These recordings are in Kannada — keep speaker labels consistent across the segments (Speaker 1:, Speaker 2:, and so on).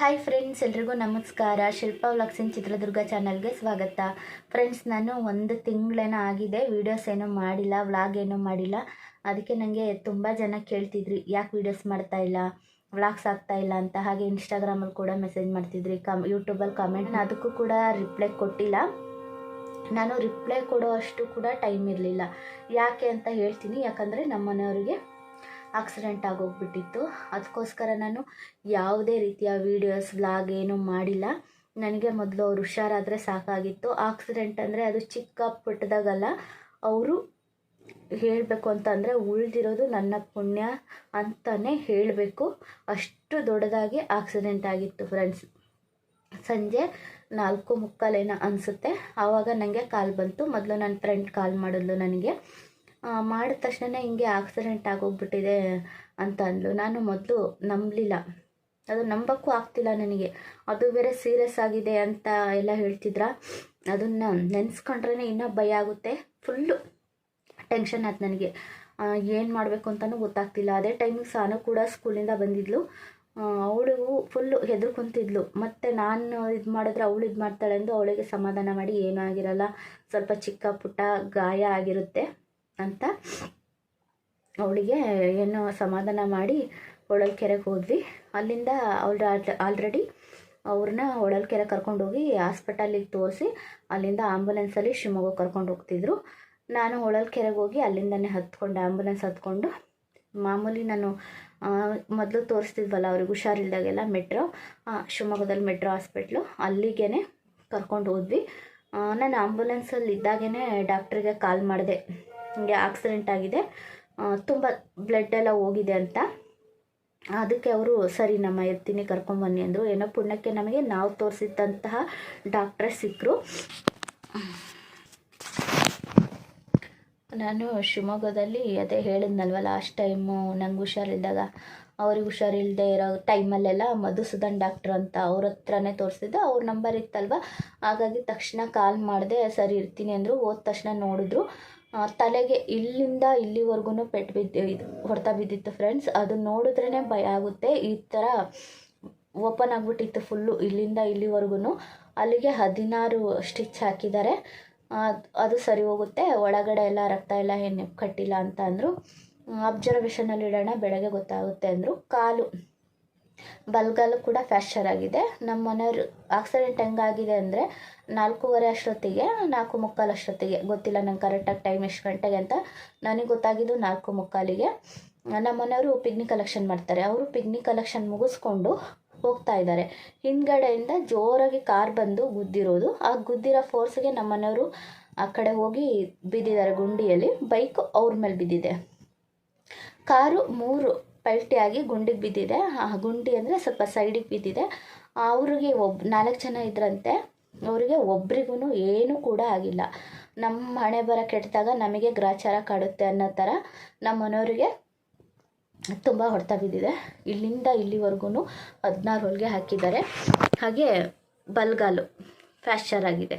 Speaker 1: ಹಾಯ್ ಫ್ರೆಂಡ್ಸ್ ಎಲ್ರಿಗೂ ನಮಸ್ಕಾರ. ಶಿಲ್ಪಾ ವ್ಲಾಗ್ಸಿನ್ ಚಿತ್ರದುರ್ಗ ಚಾನಲ್ಗೆ ಸ್ವಾಗತ. ಫ್ರೆಂಡ್ಸ್ ನಾನು ಒಂದು ತಿಂಗಳೇನೋ ಆಗಿದೆ. ವೀಡಿಯೋಸ್ ಏನೂ ಮಾಡಿಲ್ಲ, ವ್ಲಾಗ್ ಏನೂ ಮಾಡಿಲ್ಲ. ಅದಕ್ಕೆ ನನಗೆ ತುಂಬ ಜನ ಕೇಳ್ತಿದ್ರಿ, ಯಾಕೆ ವೀಡಿಯೋಸ್ ಮಾಡ್ತಾ ಇಲ್ಲ, ವ್ಲಾಗ್ಸ್ ಆಗ್ತಾ ಇಲ್ಲ ಅಂತ. ಹಾಗೆ ಇನ್ಸ್ಟಾಗ್ರಾಮಲ್ಲಿ ಕೂಡ ಮೆಸೇಜ್ ಮಾಡ್ತಿದ್ರಿ, ಕಮ್ ಯೂಟ್ಯೂಬಲ್ಲಿ ಕಮೆಂಟ್ ಅದಕ್ಕೂ ಕೂಡ ರಿಪ್ಲೈ ಕೊಟ್ಟಿಲ್ಲ. ನಾನು ರಿಪ್ಲೈ ಕೊಡೋ ಅಷ್ಟು ಕೂಡ ಟೈಮ್ ಇರಲಿಲ್ಲ. ಯಾಕೆ ಅಂತ ಹೇಳ್ತೀನಿ. ಯಾಕಂದರೆ ನಮ್ಮ ಮನೆಯವರಿಗೆ ಆಕ್ಸಿಡೆಂಟ್ ಆಗೋಗ್ಬಿಟ್ಟಿತ್ತು. ಅದಕ್ಕೋಸ್ಕರ ನಾನು ಯಾವುದೇ ರೀತಿಯ ವೀಡಿಯೋಸ್ ವ್ಲಾಗ್ ಏನೂ ಮಾಡಿಲ್ಲ. ನನಗೆ ಮೊದಲು ಅವ್ರು ಹುಷಾರಾದರೆ ಸಾಕಾಗಿತ್ತು. ಆಕ್ಸಿಡೆಂಟ್ ಅಂದರೆ ಅದು ಚಿಕ್ಕ ಪುಟ್ಟದಾಗಲ್ಲ ಅವರು ಹೇಳಬೇಕು ಅಂತಂದರೆ ಉಳಿದಿರೋದು ನನ್ನ ಪುಣ್ಯ ಅಂತಲೇ ಹೇಳಬೇಕು. ಅಷ್ಟು ದೊಡ್ಡದಾಗಿ ಆಕ್ಸಿಡೆಂಟ್ ಆಗಿತ್ತು ಫ್ರೆಂಡ್ಸ್ ಸಂಜೆ ನಾಲ್ಕು ಮುಕ್ಕಾಲೇನ ಅನಿಸುತ್ತೆ. ಆವಾಗ ನನಗೆ ಕಾಲ್ ಬಂತು. ಮೊದಲು ನನ್ನ ಫ್ರೆಂಡ್ ಕಾಲ್ ಮಾಡಿದ್ಲು ನನಗೆ. ಮಾಡಿದ ತಕ್ಷಣ ಹಿಂಗೆ ಆಕ್ಸಿಡೆಂಟ್ ಆಗೋಗ್ಬಿಟ್ಟಿದೆ ಅಂತ ಅಂದ್ಲು. ನಾನು ಮೊದಲು ನಂಬಲಿಲ್ಲ. ಅದು ನಂಬಕ್ಕೂ ಆಗ್ತಿಲ್ಲ ನನಗೆ. ಅದು ಬೇರೆ ಸೀರಿಯಸ್ ಆಗಿದೆ ಅಂತ ಎಲ್ಲ ಹೇಳ್ತಿದ್ರ? ಅದನ್ನು ನೆನೆಸ್ಕೊಂಡ್ರೆ ಇನ್ನೂ ಭಯ ಆಗುತ್ತೆ. ಫುಲ್ಲು ಟೆನ್ಷನ್ ಆಯ್ತು ನನಗೆ. ಏನು ಮಾಡಬೇಕು ಅಂತಲೂ ಗೊತ್ತಾಗ್ತಿಲ್ಲ. ಅದೇ ಟೈಮಿಗೆ ಸಾನು ಕೂಡ ಸ್ಕೂಲಿಂದ ಬಂದಿದ್ಲು. ಅವಳು ಫುಲ್ಲು ಹೆದರ್ಕೊಂತಿದ್ಲು ಮತ್ತು ನಾನು ಇದು ಮಾಡಿದ್ರೆ ಅವಳು ಇದು ಮಾಡ್ತಾಳೆ ಎಂದು ಅವಳಿಗೆ ಸಮಾಧಾನ ಮಾಡಿ ಏನೂ ಆಗಿರಲ್ಲ. ಸ್ವಲ್ಪ ಚಿಕ್ಕ ಪುಟ್ಟ ಗಾಯ ಆಗಿರುತ್ತೆ. ಅಂತ ಅವಳಿಗೆ ಏನೋ ಸಮಾಧಾನ ಮಾಡಿ ಹೊಳಲ್ಕೆರೆಗೆ ಹೋದ್ವಿ. ಅಲ್ಲಿಂದ ಅವ್ರ ಆಲ್ರೆಡಿ ಅವ್ರನ್ನ ಹೊಳಲ್ಕೆರೆ ಕರ್ಕೊಂಡೋಗಿ ಹಾಸ್ಪಿಟಲಿಗೆ ತೋರಿಸಿ ಅಲ್ಲಿಂದ ಆಂಬುಲೆನ್ಸಲ್ಲಿ ಶಿವಮೊಗ್ಗ ಕರ್ಕೊಂಡು ಹೋಗ್ತಿದ್ರು. ನಾನು ಹೊಳಲ್ಕೆರೆಗೆ ಹೋಗಿ ಅಲ್ಲಿಂದನೇ ಹತ್ಕೊಂಡು, ಆಂಬುಲೆನ್ಸ್ ಹತ್ಕೊಂಡು. ಮಾಮೂಲಿ ನಾನು ಮೊದಲು ತೋರಿಸ್ತಿದ್ವಲ್ಲ ಅವ್ರಿಗೆ ಹುಷಾರಿಲ್ದಾಗೆಲ್ಲ ಮೆಟ್ರೋ ಶಿವಮೊಗ್ಗದಲ್ಲಿ ಮೆಟ್ರೋ ಹಾಸ್ಪಿಟ್ಲು. ಅಲ್ಲಿಗೆ ಕರ್ಕೊಂಡು ಹೋದ್ವಿ. ನಾನು ಆಂಬುಲೆನ್ಸಲ್ಲಿ ಇದ್ದಾಗೇ ಡಾಕ್ಟ್ರಿಗೆ ಕಾಲ್ ಮಾಡಿದೆ. ಹಿಂಗೆ ಆಕ್ಸಿಡೆಂಟ್ ಆಗಿದೆ. ತುಂಬ ಬ್ಲಡ್ ಎಲ್ಲ ಹೋಗಿದೆ ಅಂತ. ಅದಕ್ಕೆ ಅವರು, ಸರಿ ನಮ್ಮ ಎತ್ತೀನಿ ಕರ್ಕೊಂಬನ್ನಿ ಅಂದರು. ಏನೋ ಪುಣ್ಯಕ್ಕೆ ನಮಗೆ ನಾವು ತೋರಿಸಿದ್ದಂತಹ ಡಾಕ್ಟ್ರೇ ಸಿಕ್ಕರು ನಾನು ಶಿವಮೊಗ್ಗದಲ್ಲಿ ಅದೇ ಹೇಳಿದ್ನಲ್ವ ಲಾಸ್ಟ್ ಟೈಮು ನಂಗೆ ಹುಷಾರಿಲ್ದಾಗ, ಅವ್ರಿಗೆ ಹುಷಾರಿಲ್ಲದೆ ಇರೋ ಟೈಮಲ್ಲೆಲ್ಲ ಮಧುಸೂದನ್ ಡಾಕ್ಟ್ರ್ ಅಂತ ಅವ್ರ ಹತ್ರನೇ ತೋರಿಸಿದ್ದು. ಅವ್ರ ನಂಬರ್ ಇತ್ತಲ್ವ? ಹಾಗಾಗಿ ತಕ್ಷಣ ಕಾಲ್ ಮಾಡಿದೆ, ಸರಿ ಇರ್ತೀನಿ ಅಂದರು. ಹೋದ ತಕ್ಷಣ ನೋಡಿದ್ರು. ತಲೆಗೆ ಇಲ್ಲಿಂದ ಇಲ್ಲಿವರೆಗೂ ಪೆಟ್ಟು ಬಿದ್ದು, ಇದು ಹೊಡೆತ ಬಿದ್ದಿತ್ತು ಫ್ರೆಂಡ್ಸ್ ಅದು ನೋಡಿದ್ರೇ ಭಯ ಆಗುತ್ತೆ. ಈ ಥರ ಓಪನ್ ಆಗಿಬಿಟ್ಟಿತ್ತು ಫುಲ್ಲು ಇಲ್ಲಿಂದ ಇಲ್ಲಿವರೆಗೂ ಅಲ್ಲಿಗೆ ಹದಿನಾರು ಸ್ಟಿಚ್ ಹಾಕಿದ್ದಾರೆ. ಅದು ಸರಿ ಹೋಗುತ್ತೆ. ಒಳಗಡೆ ಎಲ್ಲ ರಕ್ತ ಎಲ್ಲ ಏನು ಕಟ್ಟಿಲ್ಲ ಅಂತ ಅಂದರು. ಅಬ್ಸರ್ವೇಷನಲ್ಲಿ ಇಡೋಣ, ಬೆಳಗ್ಗೆ ಗೊತ್ತಾಗುತ್ತೆ ಅಂದರು. ಕಾಲು ಬಲ್ಗಾಲು ಕೂಡ ಫ್ಯಾಕ್ಚರ್ ಆಗಿದೆ. ನಮ್ಮ ಮನೆಯವರು ಆಕ್ಸಿಡೆಂಟ್ ಹೆಂಗಾಗಿದೆ ಅಂದರೆ ನಾಲ್ಕೂವರೆ ಅಷ್ಟೊತ್ತಿಗೆ ನಾಲ್ಕು ಮುಕ್ಕಾಲು ಅಷ್ಟೊತ್ತಿಗೆ, ಗೊತ್ತಿಲ್ಲ ನಂಗೆ ಕರೆಕ್ಟಾಗಿ ಟೈಮ್ ಎಷ್ಟು ಗಂಟೆಗೆ ಅಂತ, ನನಗೆ ಗೊತ್ತಾಗಿದ್ದು ನಾಲ್ಕು ಮುಕ್ಕಾಲಿಗೆ ನಮ್ಮ ಮನೆಯವರು ಪಿಗ್ನಿ ಕಲೆಕ್ಷನ್ ಮಾಡ್ತಾರೆ. ಅವರು ಪಿಗ್ನಿ ಕಲೆಕ್ಷನ್ ಮುಗಿಸ್ಕೊಂಡು ಹೋಗ್ತಾ ಇದ್ದಾರೆ. ಹಿಂದ್ಗಡೆಯಿಂದ ಜೋರಾಗಿ ಕಾರ್ ಬಂದು ಗುದ್ದಿರೋದು. ಆ ಗುದ್ದಿರೋ ಫೋರ್ಸ್ಗೆ ನಮ್ಮ ಮನೆಯವರು ಆ ಕಡೆ ಹೋಗಿ ಬಿದ್ದಿದ್ದಾರೆ ಗುಂಡಿಯಲ್ಲಿ. ಬೈಕ್ ಅವ್ರ ಮೇಲೆ ಬಿದ್ದಿದೆ. ಕಾರು ಮೂರು ಪಲ್ಟಿಯಾಗಿ ಗುಂಡಿಗೆ ಬಿದ್ದಿದೆ. ಆ ಗುಂಡಿ ಅಂದರೆ ಸ್ವಲ್ಪ ಸೈಡಿಗೆ ಬಿದ್ದಿದೆ. ಅವ್ರಿಗೆ ಒಬ್, ನಾಲ್ಕು ಜನ ಇದ್ರಂತೆ. ಅವರಿಗೆ ಒಬ್ರಿಗೂ ಏನೂ ಕೂಡ ಆಗಿಲ್ಲ. ನಮ್ಮ ಹಣೆ ಬರ ಕೆಟ್ಟದಾಗ ನಮಗೆ ಗ್ರಾಚಾರ ಕಾಡುತ್ತೆ ಅನ್ನೋ ಥರ ನಮ್ಮ ಮನೆಯವರಿಗೆ ತುಂಬ ಹೊಡೆತ ಬಿದ್ದಿದೆ. ಇಲ್ಲಿಂದ ಇಲ್ಲಿವರೆಗೂ ಹದಿನಾರು ಹೊಲಿಗೆ ಹಾಕಿದ್ದಾರೆ. ಹಾಗೆ ಬಲ್ಗಾಲು ಫ್ಯಾಕ್ಚರ್ ಆಗಿದೆ.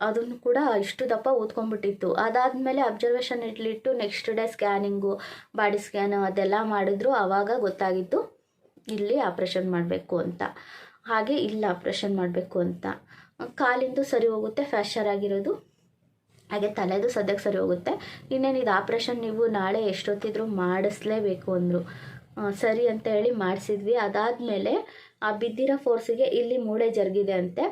Speaker 1: ಅದನ್ನು ಕೂಡ ಇಷ್ಟು ದಪ್ಪ ಓದ್ಕೊಂಡ್ಬಿಟ್ಟಿತ್ತು. ಅದಾದಮೇಲೆ observation ಇಟ್ಲಿಟ್ಟು next day scanning body scan ಅದೆಲ್ಲ ಮಾಡಿದ್ರು. ಆವಾಗ ಗೊತ್ತಾಗಿತ್ತು ಇಲ್ಲಿ ಆಪ್ರೇಷನ್ ಮಾಡಬೇಕು ಅಂತ. ಹಾಗೆ ಇಲ್ಲಿ ಆಪ್ರೇಷನ್ ಮಾಡಬೇಕು ಅಂತ. ಕಾಲಿಂದು ಸರಿ ಹೋಗುತ್ತೆ ಫ್ಯಾಶರ್ ಆಗಿರೋದು. ಹಾಗೆ ತಲೆದು ಸದ್ಯಕ್ಕೆ ಸರಿ ಹೋಗುತ್ತೆ. ಇನ್ನೇನು ಇದು ಆಪ್ರೇಷನ್ ನೀವು ನಾಳೆ ಎಷ್ಟೊತ್ತಿದ್ರು ಮಾಡಿಸ್ಲೇಬೇಕು ಅಂದರು. ಸರಿ ಅಂತ ಹೇಳಿ ಮಾಡಿಸಿದ್ವಿ. ಅದಾದಮೇಲೆ ಆ ಬಿದ್ದಿರೋ ಫೋರ್ಸಿಗೆ ಇಲ್ಲಿ ಮೂಳೆ ಜರುಗಿದೆ ಅಂತೆ.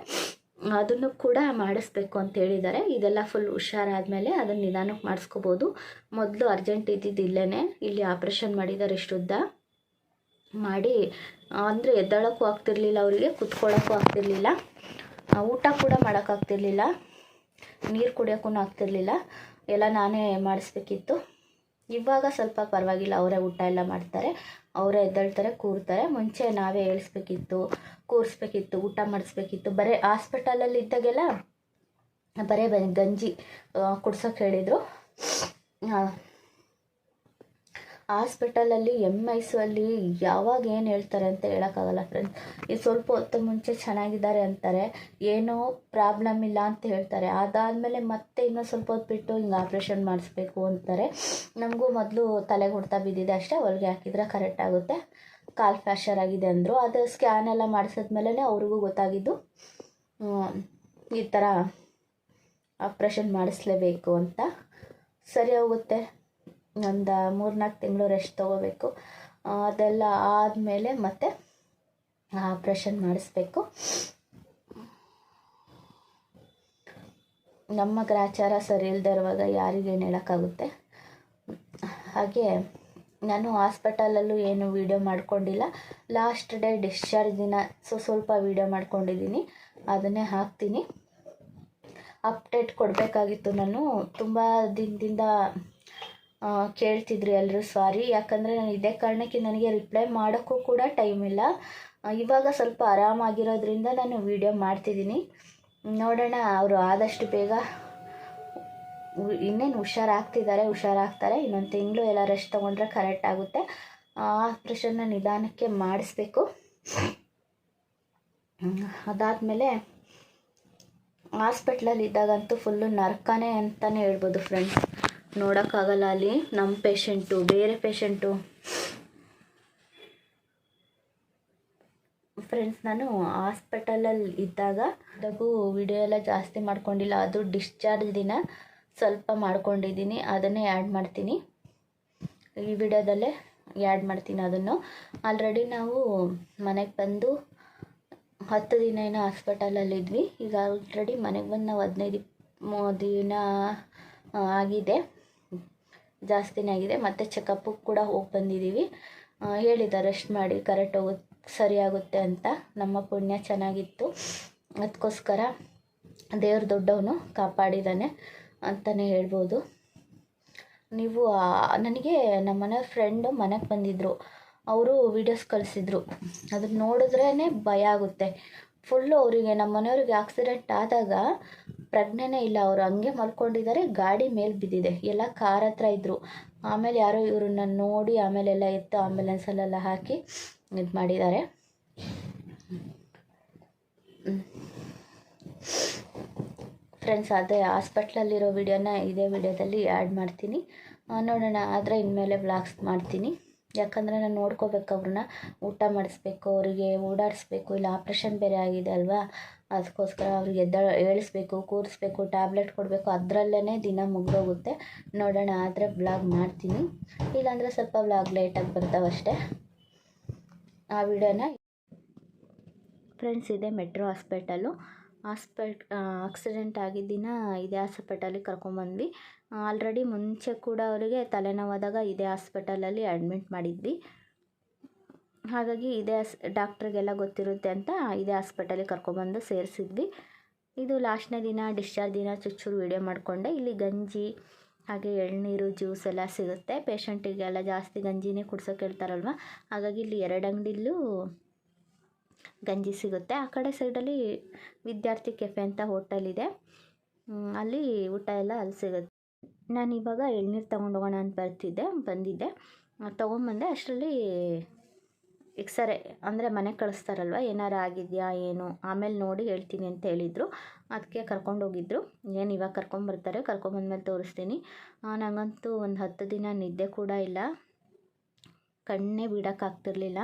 Speaker 1: ಅದನ್ನು ಕೂಡ ಮಾಡಿಸ್ಬೇಕು ಅಂತ ಹೇಳಿದ್ದಾರೆ. ಇದೆಲ್ಲ ಫುಲ್ ಹುಷಾರಾದಮೇಲೆ ಅದನ್ನು ನಿಧಾನಕ್ಕೆ ಮಾಡಿಸ್ಕೋಬೋದು. ಮೊದಲು ಅರ್ಜೆಂಟ್ ಇದ್ದಿದ್ದು ಇಲ್ಲೇ ಇಲ್ಲಿ ಆಪ್ರೇಷನ್ ಮಾಡಿದ್ದಾರೆ ಶುದ್ಧ ಮಾಡಿ, ಅಂದರೆ ಎದ್ದಾಳೋಕ್ಕೂ ಆಗ್ತಿರ್ಲಿಲ್ಲ ಅವರಿಗೆ ಕುತ್ಕೊಳ್ಳೋಕ್ಕೂ ಆಗ್ತಿರ್ಲಿಲ್ಲ. ಊಟ ಕೂಡ ಮಾಡೋಕ್ಕಾಗ್ತಿರ್ಲಿಲ್ಲ ನೀರು ಕುಡಿಯೋಕ್ಕೂ ಆಗ್ತಿರ್ಲಿಲ್ಲ. ಎಲ್ಲ ನಾನೇ ಮಾಡಿಸ್ಬೇಕಿತ್ತು. ಇವಾಗ ಸ್ವಲ್ಪ ಪರವಾಗಿಲ್ಲ, ಅವರೇ ಊಟ ಎಲ್ಲ ಮಾಡ್ತಾರೆ. ಅವರೇ ಎದ್ದೇಳ್ತಾರೆ, ಕೂರ್ತಾರೆ. ಮುಂಚೆ ನಾವೇ ಏಳಿಸ್ಬೇಕಿತ್ತು ಕೂರಿಸ್ಬೇಕಿತ್ತು, ಊಟ ಮಾಡಿಸ್ಬೇಕಿತ್ತು. ಬರೀ ಹಾಸ್ಪಿಟಲಲ್ಲಿ ಇದ್ದಾಗೆಲ್ಲ ಬರೀ ಗಂಜಿ ಕುಡ್ಸೋಕೆ ಹೇಳಿದರು. ಹಾಸ್ಪಿಟಲಲ್ಲಿ ಎಂ ಐಸಲ್ಲಿ ಯಾವಾಗ ಏನು ಹೇಳ್ತಾರೆ ಅಂತ ಹೇಳೋಕ್ಕಾಗಲ್ಲ ಫ್ರೆಂಡ್ಸ್ ಈ ಸ್ವಲ್ಪ ಹೊತ್ತು ಮುಂಚೆ ಚೆನ್ನಾಗಿದ್ದಾರೆ ಅಂತಾರೆ. ಏನೋ ಪ್ರಾಬ್ಲಮ್ ಇಲ್ಲ ಅಂತ ಹೇಳ್ತಾರೆ. ಅದಾದಮೇಲೆ ಮತ್ತೆ ಇನ್ನೂ ಸ್ವಲ್ಪ ಹೊತ್ತು ಬಿಟ್ಟು ಹಿಂಗೆ ಆಪ್ರೇಷನ್ ಮಾಡಿಸ್ಬೇಕು ಅಂತಾರೆ. ನಮಗೂ ಮೊದಲು ತಲೆಗೆ ಹೊಡ್ತಾ ಬಿದ್ದಿದೆ ಅಷ್ಟೇ, ಹೊಲಿಗೆ ಹಾಕಿದ್ರೆ ಕರೆಕ್ಟ್ ಆಗುತ್ತೆ. ಕಾಲ್ ಫ್ಯಾಶರ್ ಆಗಿದೆ ಅಂದರು. ಅದು ಸ್ಕ್ಯಾನ್ ಎಲ್ಲ ಮಾಡಿಸಿದ್ಮೇಲೆ ಅವ್ರಿಗೂ ಗೊತ್ತಾಗಿದ್ದು ಈ ಥರ ಆಪ್ರೇಷನ್ ಮಾಡಿಸ್ಲೇಬೇಕು ಅಂತ. ಸರಿ ಹೋಗುತ್ತೆ. ಒಂದು ಮೂರ್ನಾಲ್ಕು ತಿಂಗಳು ರೆಸ್ಟ್ ತೊಗೋಬೇಕು. ಅದೆಲ್ಲ ಆದಮೇಲೆ ಮತ್ತೆ ಆಪ್ರೇಷನ್ ಮಾಡಿಸ್ಬೇಕು. ನಮ್ಮ ಗ್ರಾಚಾರ ಸರಿ ಇಲ್ಲದೆ ಇರುವಾಗ ಯಾರಿಗೇನು ಹೇಳೋಕ್ಕಾಗುತ್ತೆ. ಹಾಗೆ, ನಾನು ಹಾಸ್ಪಿಟಲಲ್ಲೂ ಏನು ವೀಡಿಯೋ ಮಾಡ್ಕೊಂಡಿಲ್ಲ. ಲಾಸ್ಟ್ ಡೇ ಡಿಸ್ಚಾರ್ಜ್ ದಿನ, ಸೊ ಸ್ವಲ್ಪ ವೀಡಿಯೋ ಮಾಡ್ಕೊಂಡಿದ್ದೀನಿ. ಅದನ್ನೇ ಹಾಕ್ತೀನಿ. ಅಪ್ಡೇಟ್ ಕೊಡಬೇಕಾಗಿತ್ತು ನಾನು. ತುಂಬ ದಿನದಿಂದ ಕೇಳ್ತಿದ್ರು ಎಲ್ಲರೂ ಸಾರಿ. ಯಾಕಂದರೆ ನಾನು ಇದೇ ಕಾರಣಕ್ಕೆ ನನಗೆ ರಿಪ್ಲೈ ಮಾಡೋಕ್ಕೂ ಕೂಡ ಟೈಮ್ ಇಲ್ಲ. ಇವಾಗ ಸ್ವಲ್ಪ ಆರಾಮಾಗಿರೋದ್ರಿಂದ ನಾನು ವೀಡಿಯೋ ಮಾಡ್ತಿದ್ದೀನಿ. ನೋಡೋಣ, ಅವರು ಆದಷ್ಟು ಬೇಗ ಇನ್ನೇನು ಹುಷಾರಾಗ್ತಿದ್ದಾರೆ, ಹುಷಾರಾಗ್ತಾರೆ. ಇನ್ನೊಂದು ತಿಂಗಳು ಎಲ್ಲ ರೆಸ್ಟ್ ತೊಗೊಂಡ್ರೆ ಕರೆಕ್ಟ್ ಆಗುತ್ತೆ. ಆಪ್ರೇಷನ್ನ ನಿಧಾನಕ್ಕೆ ಮಾಡಿಸ್ಬೇಕು. ಅದಾದಮೇಲೆ ಹಾಸ್ಪಿಟ್ಲಲ್ಲಿ ಇದ್ದಾಗಂತೂ ಫುಲ್ಲು ನರ್ಕನೇ ಅಂತಲೇ ಹೇಳ್ಬೋದು ಫ್ರೆಂಡ್ಸ್ ನೋಡೋಕ್ಕಾಗಲ್ಲ ಅಲ್ಲಿ ನಮ್ಮ ಪೇಷಂಟು, ಬೇರೆ ಪೇಷಂಟು. ಫ್ರೆಂಡ್ಸ್ ನಾನು ಹಾಸ್ಪಿಟಲಲ್ಲಿ ಇದ್ದಾಗ ಅದಕ್ಕೂ ವಿಡಿಯೋ ಎಲ್ಲ ಜಾಸ್ತಿ ಮಾಡ್ಕೊಂಡಿಲ್ಲ. ಅದು ಡಿಸ್ಚಾರ್ಜ್ ದಿನ ಸ್ವಲ್ಪ ಮಾಡ್ಕೊಂಡಿದ್ದೀನಿ. ಅದನ್ನೇ ಆ್ಯಡ್ ಮಾಡ್ತೀನಿ. ಈ ವಿಡಿಯೋದಲ್ಲೇ ಆ್ಯಡ್ ಮಾಡ್ತೀನಿ ಅದನ್ನು. ಆಲ್ರೆಡಿ ನಾವು ಮನೆಗೆ ಬಂದು ಹತ್ತು ದಿನ ಏನೋ ಹಾಸ್ಪಿಟಲಲ್ಲಿ ಇದ್ವಿ. ಈಗ ಆಲ್ರೆಡಿ ಮನೆಗೆ ಬಂದು ನಾವು ಹದಿನೈದು ದಿನ ಆಗಿದೆ. ಜಾಸ್ತಿನೇ ಆಗಿದೆ. ಮತ್ತು ಚೆಕಪ್ಪು ಕೂಡ ಹೋಗಿ ಬಂದಿದ್ದೀವಿ ಹೇಳಿದ್ದಾರೆ ರೆಸ್ಟ್ ಮಾಡಿ ಕರೆಕ್ಟ್ ಹೋಗುತ್ತೆ ಸರಿಯಾಗುತ್ತೆ ಅಂತ. ನಮ್ಮ ಪುಣ್ಯ ಚೆನ್ನಾಗಿತ್ತು. ಅದಕ್ಕೋಸ್ಕರ ದೇವ್ರ ದೊಡ್ಡವನು ಕಾಪಾಡಿದ್ದಾನೆ ಅಂತಲೇ ಹೇಳ್ಬೋದು. ನೀವು ನನಗೆ ನಮ್ಮ ಮನೆ ಫ್ರೆಂಡು ಮನೆಗೆ ಬಂದಿದ್ದರು ಅವರು ವೀಡಿಯೋಸ್ ಕಳಿಸಿದ್ರು. ಅದನ್ನ ನೋಡಿದ್ರೇ ಭಯ ಆಗುತ್ತೆ. ಫುಲ್ಲು ಅವರಿಗೆ, ನಮ್ಮ ಮನೆಯವ್ರಿಗೆ ಆಕ್ಸಿಡೆಂಟ್ ಆದಾಗ ಪ್ರಜ್ಞೆನೇ ಇಲ್ಲ, ಅವರು ಹಂಗೆ ಮಲ್ಕೊಂಡಿದ್ದಾರೆ ಗಾಡಿ ಮೇಲೆ ಬಿದ್ದಿದೆ, ಎಲ್ಲ ಕಾರ್ ಹತ್ರ ಇದ್ದರು ಆಮೇಲೆ ಯಾರೋ ಇವ್ರನ್ನ ನೋಡಿ ಆಮೇಲೆ ಎಲ್ಲ ಎತ್ತು ಆಂಬುಲೆನ್ಸಲ್ಲೆಲ್ಲ ಹಾಕಿ ಇದು ಮಾಡಿದ್ದಾರೆ ಫ್ರೆಂಡ್ಸ್ ಅದೇ ಹಾಸ್ಪಿಟ್ಲಲ್ಲಿರೋ ವಿಡಿಯೋನ ಇದೇ ವಿಡಿಯೋದಲ್ಲಿ ಆ್ಯಡ್ ಮಾಡ್ತೀನಿ. ನೋಡೋಣ, ಆದರೆ ಇನ್ಮೇಲೆ ವ್ಲಾಗ್ಸ್ ಮಾಡ್ತೀನಿ. ಯಾಕಂದರೆ ನಾನು ನೋಡ್ಕೋಬೇಕು ಅವ್ರನ್ನ, ಊಟ ಮಾಡಿಸ್ಬೇಕು, ಅವರಿಗೆ ಓಡಾಡಿಸ್ಬೇಕು, ಇಲ್ಲ ಆಪ್ರೇಷನ್ ಬೇರೆ ಆಗಿದೆ ಅಲ್ವಾ? ಅದಕ್ಕೋಸ್ಕರ ಅವ್ರಿಗೆ ಎದ್ದ ಏಳಿಸ್ಬೇಕು, ಕೂರಿಸ್ಬೇಕು ಟ್ಯಾಬ್ಲೆಟ್ ಕೊಡಬೇಕು ಅದರಲ್ಲೇ ದಿನ ಮುಗಿದೋಗುತ್ತೆ. ನೋಡೋಣ, ಆದರೆ ವ್ಲಾಗ್ ಮಾಡ್ತೀನಿ. ಇಲ್ಲಾಂದರೆ ಸ್ವಲ್ಪ ವ್ಲಾಗ್ ಲೇಟಾಗಿ ಬರ್ತಾವಷ್ಟೇ ಆ ವಿಡಿಯೋನ ಫ್ರೆಂಡ್ಸ್ ಇದೆ ಮೆಟ್ರೋ ಹಾಸ್ಪಿಟಲು ಹಾಸ್ಪಿಟ್ ಆಕ್ಸಿಡೆಂಟ್ ಆಗಿದ್ದ ದಿನ ಇದೇ ಹಾಸ್ಪಿಟಲಿಗೆ ಕರ್ಕೊಂಬಂದ್ವಿ ಆಲ್ರೆಡಿ ಮುಂಚೆ ಕೂಡ ಅವರಿಗೆ ತಲೆನೋವಾದಾಗ ಇದೇ ಹಾಸ್ಪಿಟಲಲ್ಲಿ ಅಡ್ಮಿಟ್ ಮಾಡಿದ್ವಿ. ಹಾಗಾಗಿ ಇದೇ ಹಾಸ್ ಡಾಕ್ಟ್ರಿಗೆಲ್ಲ ಗೊತ್ತಿರುತ್ತೆ ಅಂತ ಇದೇ ಹಾಸ್ಪಿಟಲಿಗೆ ಕರ್ಕೊಬಂದು ಸೇರಿಸಿದ್ವಿ. ಇದು ಲಾಸ್ಟ್ನೇ ದಿನ, ಡಿಸ್ಚಾರ್ಜ್ ದಿನ ಚುಚ್ಚೂರು ವೀಡಿಯೋ ಮಾಡಿಕೊಂಡೆ. ಇಲ್ಲಿ ಗಂಜಿ, ಹಾಗೆ ಎಳ್ನೀರು, ಜ್ಯೂಸ್ ಎಲ್ಲ ಸಿಗುತ್ತೆ. ಪೇಷಂಟಿಗೆಲ್ಲ ಜಾಸ್ತಿ ಗಂಜಿನೇ ಕುಡ್ಸೋಕೆ ಹೇಳ್ತಾರಲ್ವ? ಹಾಗಾಗಿ ಇಲ್ಲಿ ಎರಡು ಅಂಗಡಿಲೂ ಗಂಜಿ ಸಿಗುತ್ತೆ. ಆ ಕಡೆ ಸೈಡಲ್ಲಿ ವಿದ್ಯಾರ್ಥಿ ಕೆಫೆ ಅಂತ ಹೋಟೆಲ್ ಇದೆ. ಅಲ್ಲಿ ಊಟ ಎಲ್ಲ ಅಲ್ಲಿ ಸಿಗುತ್ತೆ. ನಾನು ಇವಾಗ ಎಳ್ನೀರು ತೊಗೊಂಡೋಗೋಣ ಅಂತ ಬರ್ತಿದ್ದೆ, ಬಂದಿದ್ದೆ. ತೊಗೊಂಬಂದೆ, ಅಷ್ಟರಲ್ಲಿ ಎಕ್ಸರೆ ಅಂದರೆ ಮನೆಗೆ ಕಳಿಸ್ತಾರಲ್ವ? ಏನಾರು ಆಗಿದೆಯಾ, ಏನು? ಆಮೇಲೆ ನೋಡಿ ಹೇಳ್ತೀನಿ ಅಂತ ಹೇಳಿದರು. ಅದಕ್ಕೆ ಕರ್ಕೊಂಡೋಗಿದ್ರು ಏನು ಇವಾಗ ಕರ್ಕೊಂಬರ್ತಾರೆ ಕರ್ಕೊಂಬಂದ್ಮೇಲೆ ತೋರಿಸ್ತೀನಿ. ನನಗಂತೂ ಒಂದು ಹತ್ತು ದಿನ ನಿದ್ದೆ ಕೂಡ ಇಲ್ಲ. ಕಣ್ಣೇ ಬಿಡೋಕ್ಕಾಗ್ತಿರ್ಲಿಲ್ಲ.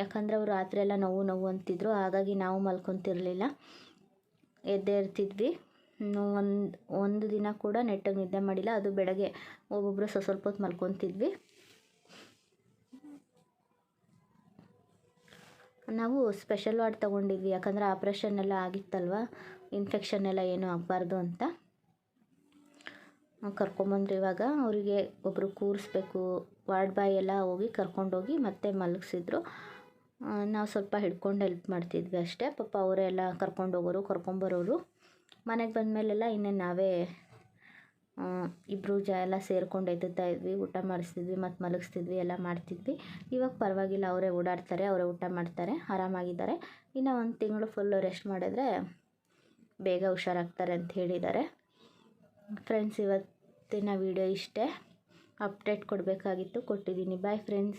Speaker 1: ಯಾಕಂದರೆ ಅವರು ರಾತ್ರಿ ಎಲ್ಲ ನೋವು ನೋವು ಅಂತಿದ್ರು. ಹಾಗಾಗಿ ನಾವು ಮಲ್ಕೊತಿರ್ಲಿಲ್ಲ. ಎದ್ದೇ ಇರ್ತಿದ್ವಿ. ಒಂದು ಒಂದು ದಿನ ಕೂಡ ನೆಟ್ಟಗೆ ನಿದ್ದೆ ಮಾಡಿಲ್ಲ. ಅದು ಬೆಳಗ್ಗೆ ಒಬ್ಬೊಬ್ಬರು ಸ್ವಲ್ಪ ಹೊತ್ತು ಮಲ್ಕೊತಿದ್ವಿ. ನಾವು ಸ್ಪೆಷಲ್ ವಾರ್ಡ್ ತೊಗೊಂಡಿದ್ವಿ. ಯಾಕಂದರೆ ಆಪ್ರೇಷನ್ ಎಲ್ಲ ಆಗಿತ್ತಲ್ವ? ಇನ್ಫೆಕ್ಷನ್ ಎಲ್ಲ ಏನೂ ಆಗಬಾರ್ದು ಅಂತ. ಕರ್ಕೊಂಬಂದ್ರು ಇವಾಗ ಅವರಿಗೆ ಒಬ್ಬರು ಕೂರಿಸ್ಬೇಕು. ವಾರ್ಡ್ ಬಾಯ್ ಎಲ್ಲ ಹೋಗಿ ಕರ್ಕೊಂಡೋಗಿ ಮತ್ತೆ ಮಲಗಿಸಿದ್ರು. ನಾವು ಸ್ವಲ್ಪ ಹಿಡ್ಕೊಂಡು ಹೆಲ್ಪ್ ಮಾಡ್ತಿದ್ವಿ ಅಷ್ಟೇ. ಪಾಪ ಅವರೇ ಎಲ್ಲ ಕರ್ಕೊಂಡೋಗೋರು ಕರ್ಕೊಂಬರೋರು ಮನೆಗೆ ಬಂದಮೇಲೆಲ್ಲ ಇನ್ನೇನು ನಾವೇ ಇಬ್ಬರು ಜ ಎಲ್ಲ ಸೇರ್ಕೊಂಡು ಎತ್ತುತ್ತಾ ಇದ್ವಿ, ಊಟ ಮಾಡಿಸ್ತಿದ್ವಿ, ಮತ್ತು ಮಲಗಿಸ್ತಿದ್ವಿ, ಎಲ್ಲ ಮಾಡ್ತಿದ್ವಿ. ಇವಾಗ ಪರವಾಗಿಲ್ಲ, ಅವರೇ ಓಡಾಡ್ತಾರೆ, ಅವರೇ ಊಟ ಮಾಡ್ತಾರೆ, ಆರಾಮಾಗಿದ್ದಾರೆ. ಇನ್ನು ಒಂದು ತಿಂಗಳು ಫುಲ್ಲು ರೆಸ್ಟ್ ಮಾಡಿದ್ರೆ ಬೇಗ ಹುಷಾರಾಗ್ತಾರೆ ಅಂತ ಹೇಳಿದ್ದಾರೆ. ಫ್ರೆಂಡ್ಸ್ ಇವತ್ತಿನ ವಿಡಿಯೋ ಇಷ್ಟೇ. ಅಪ್ಡೇಟ್ ಕೊಡಬೇಕಾಗಿತ್ತು, ಕೊಟ್ಟಿದ್ದೀನಿ. Bye friends